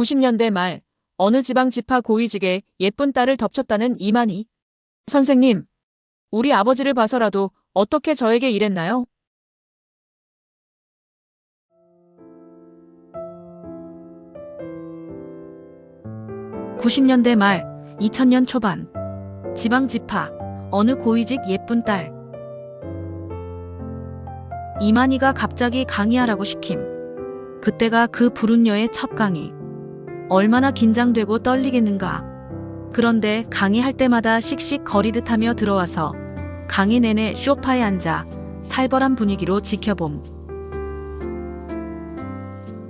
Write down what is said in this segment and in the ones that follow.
90년대 말 어느 지방 지파 고위직에 예쁜 딸을 덮쳤다는 이만희. 선생님, 우리 아버지를 봐서라도 어떻게 저에게 이랬나요? 구십 년대 말 2000년 초반 지방 지파 어느 고위직 예쁜 딸 이만희가 갑자기 강의하라고 시킴. 그때가 그 불운녀의 첫 강의. 얼마나 긴장되고 떨리겠는가. 그런데 강의할 때마다 씩씩 거리듯 하며 들어와서 강의 내내 쇼파에 앉아 살벌한 분위기로 지켜봄.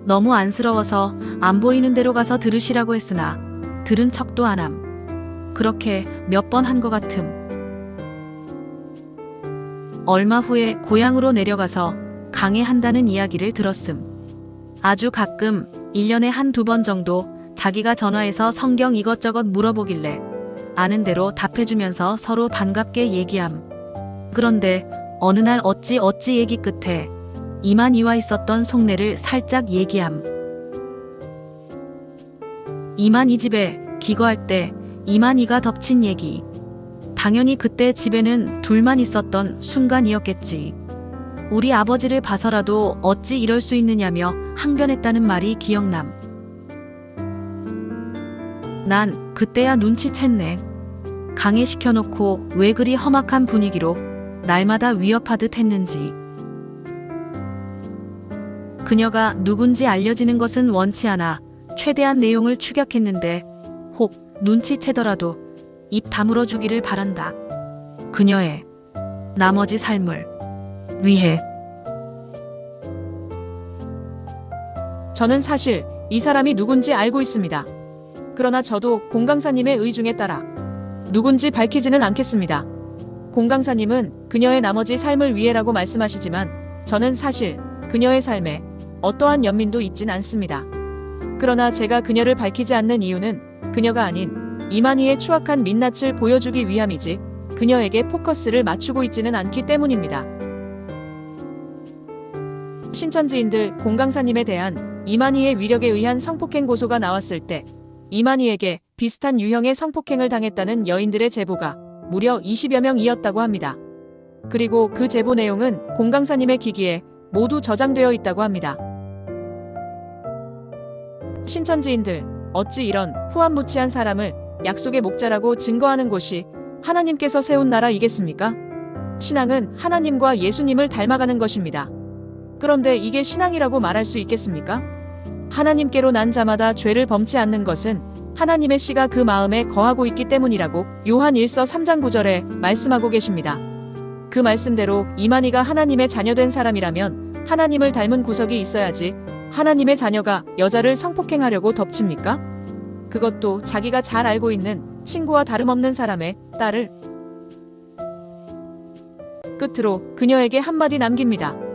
너무 안쓰러워서 안 보이는 데로 가서 들으시라고 했으나 들은 척도 안 함. 그렇게 몇 번 한 것 같음. 얼마 후에 고향으로 내려가서 강의한다는 이야기를 들었음. 아주 가끔 1년에 한 두 번 정도 자기가 전화해서 성경 이것저것 물어보길래 아는 대로 답해주면서 서로 반갑게 얘기함. 그런데 어느 날 어찌 어찌 얘기 끝에 이만희와 있었던 속내를 살짝 얘기함. 이만희 집에 기거할 때 이만희가 덮친 얘기. 당연히 그때 집에는 둘만 있었던 순간이었겠지. 우리 아버지를 봐서라도 어찌 이럴 수 있느냐며 항변했다는 말이 기억남. 난 그때야 눈치챘네. 강의시켜놓고 왜 그리 험악한 분위기로 날마다 위협하듯 했는지. 그녀가 누군지 알려지는 것은 원치 않아 최대한 내용을 추격했는데 혹 눈치채더라도 입 다물어 주기를 바란다. 그녀의 나머지 삶을 위해 저는 사실 이 사람이 누군지 알고 있습니다. 그러나 저도 공 강사님의 의중에 따라 누군지 밝히지는 않겠습니다. 공 강사님은 그녀의 나머지 삶을 위해라고 말씀하시지만 저는 사실 그녀의 삶에 어떠한 연민도 있진 않습니다. 그러나 제가 그녀를 밝히지 않는 이유는 그녀가 아닌 이만희의 추악한 민낯을 보여주기 위함이지 그녀에게 포커스를 맞추고 있지는 않기 때문입니다. 신천지인들 공강사님에 대한 이만희의 위력에 의한 성폭행 고소가 나왔을 때 이만희에게 비슷한 유형의 성폭행을 당했다는 여인들의 제보가 무려 20여 명이었다고 합니다. 그리고 그 제보 내용은 공강사님의 기기에 모두 저장되어 있다고 합니다. 신천지인들, 어찌 이런 후한무치한 사람을 약속의 목자라고 증거하는 곳이 하나님께서 세운 나라이겠습니까? 신앙은 하나님과 예수님을 닮아가는 것입니다. 그런데 이게 신앙이라고 말할 수 있겠습니까? 하나님께로 난 자마다 죄를 범치 않는 것은 하나님의 씨가 그 마음에 거하고 있기 때문이라고 요한 1서 3장 9절에 말씀하고 계십니다. 그 말씀대로 이만희가 하나님의 자녀된 사람이라면 하나님을 닮은 구석이 있어야지 하나님의 자녀가 여자를 성폭행하려고 덮칩니까? 그것도 자기가 잘 알고 있는 친구와 다름없는 사람의 딸을 끝으로 그녀에게 한마디 남깁니다.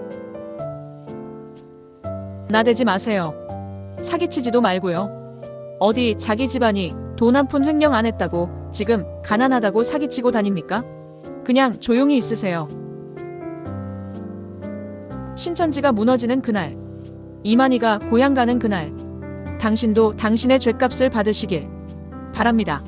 나대지 마세요. 사기치지도 말고요. 어디 자기 집안이 돈 한 푼 횡령 안 했다고 지금 가난하다고 사기치고 다닙니까? 그냥 조용히 있으세요. 신천지가 무너지는 그날, 이만희가 고향 가는 그날, 당신도 당신의 죗값을 받으시길 바랍니다.